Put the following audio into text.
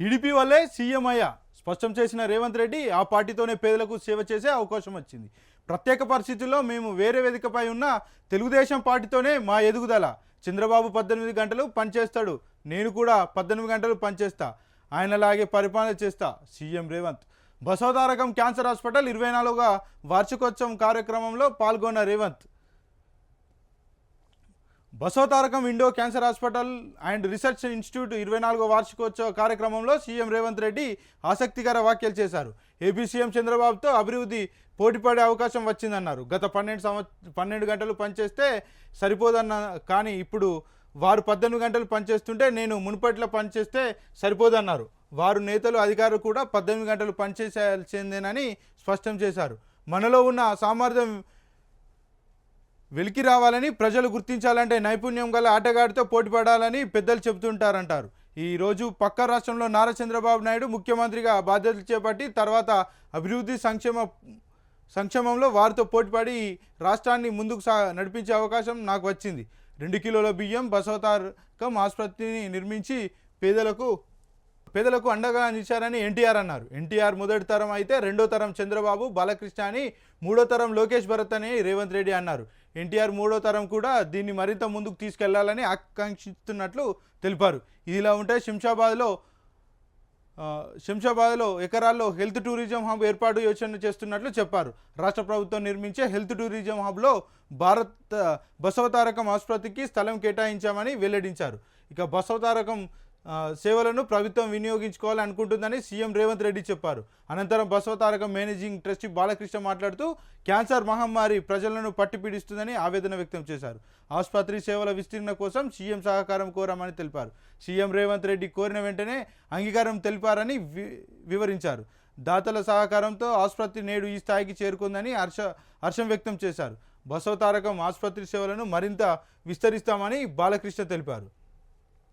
TDP వల్లే CM అయ్యా. స్పష్టం చేసిన రేవంత్ రెడ్డి ఆ పార్టీతోనే పేదలకు సేవ చేసే అవకాశం వచ్చింది. ప్రత్యేక పరిస్థితుల్లో మేము వేరే వేదికపై ఉన్న తెలుగుదేశం పార్టీతోనే మా ఎదుగుదల. చంద్రబాబు పద్దెనిమిది గంటలు పనిచేస్తాడు. నేను కూడా పద్దెనిమిది గంటలు పనిచేస్తా. ఆయనలాగే పరిపాలన చేస్తా. CM Revanth. Basavatarakam cancer hospital ఇరవై నాలుగుగా వార్షికోత్సవం కార్యక్రమంలో పాల్గొన్న Revanth. Basavatarakam Indo cancer hospital and research institute ఇరవై నాలుగో వార్షికోత్సవ కార్యక్రమంలో సీఎం రేవంత్ రెడ్డి ఆసక్తికర వ్యాఖ్యలు చేశారు. ఏపీ సీఎం చంద్రబాబుతో అభివృద్ధి పోటీపడే అవకాశం వచ్చిందన్నారు. గత పన్నెండు సంవత్స పన్నెండు గంటలు పనిచేస్తే సరిపోదన్న కానీ ఇప్పుడు వారు పద్దెనిమిది గంటలు పనిచేస్తుంటే నేను మునుపట్లో పనిచేస్తే సరిపోదన్నారు. వారు నేతలు అధికారులు కూడా పద్దెనిమిది గంటలు పనిచేసాల్సిందేనని స్పష్టం చేశారు. మనలో ఉన్న సామర్థ్యం వెలికి రావాలని ప్రజలు గుర్తించాలంటే నైపుణ్యం గల ఆటగాడితో పోటీ పడాలని పెద్దలు చెబుతుంటారంటారు. ఈరోజు పక్క రాష్ట్రంలో నారా చంద్రబాబు నాయుడు ముఖ్యమంత్రిగా బాధ్యతలు చేపట్టి తర్వాత అభివృద్ధి సంక్షేమ సంక్షేమంలో వారితో పోటీపడి రాష్ట్రాన్ని ముందుకు సా నడిపించే అవకాశం నాకు వచ్చింది. రెండు కిలోల బియ్యం బసవతారకం ఆసుపత్రిని నిర్మించి పేదలకు పేదలకు అండగా నిలిచారని ఎన్టీఆర్ అన్నారు. ఎన్టీఆర్ మొదటి తరం అయితే రెండో తరం చంద్రబాబు బాలకృష్ణ అని మూడో తరం లోకేష్ భరత్ అని రేవంత్ రెడ్డి అన్నారు. ఎన్టీఆర్ మూడో తరం కూడా దీన్ని మరింత ముందుకు తీసుకెళ్ళాలని ఆకాంక్షిస్తున్నట్లు తెలిపారు. ఇదిలా ఉంటే శంషాబాద్లో శంషాబాద్లో ఎకరాల్లో హెల్త్ టూరిజం హబ్ ఏర్పాటు యోచన చేస్తున్నట్లు చెప్పారు. రాష్ట్ర ప్రభుత్వం నిర్మించే హెల్త్ టూరిజం హబ్లో భారత్ బసవతారకం ఆసుపత్రికి స్థలం కేటాయించామని వెల్లడించారు. ఇక బసవతారకం సేవలను ప్రభుత్వం వినియోగించుకోవాలని అనుకుంటుందని సీఎం రేవంత్ రెడ్డి చెప్పారు. అనంతరం బసవతారక మేనేజింగ్ ట్రస్టీ బాలకృష్ణ మాట్లాడుతూ క్యాన్సర్ మహమ్మారి ప్రజలను పట్టిపీడిస్తుందని ఆవేదన వ్యక్తం చేశారు. ఆసుపత్రి సేవల విస్తీర్ణ కోసం సీఎం సహకారం కోరామని తెలిపారు. సీఎం రేవంత్ రెడ్డి కోరిన వెంటనే అంగీకారం తెలిపారని వివరించారు. దాతల సహకారంతో ఆసుపత్రి నేడు ఈ స్థాయికి చేరుకుందని హర్ష హర్షం వ్యక్తం చేశారు. బసవతారకం ఆసుపత్రి సేవలను మరింత విస్తరిస్తామని బాలకృష్ణ తెలిపారు.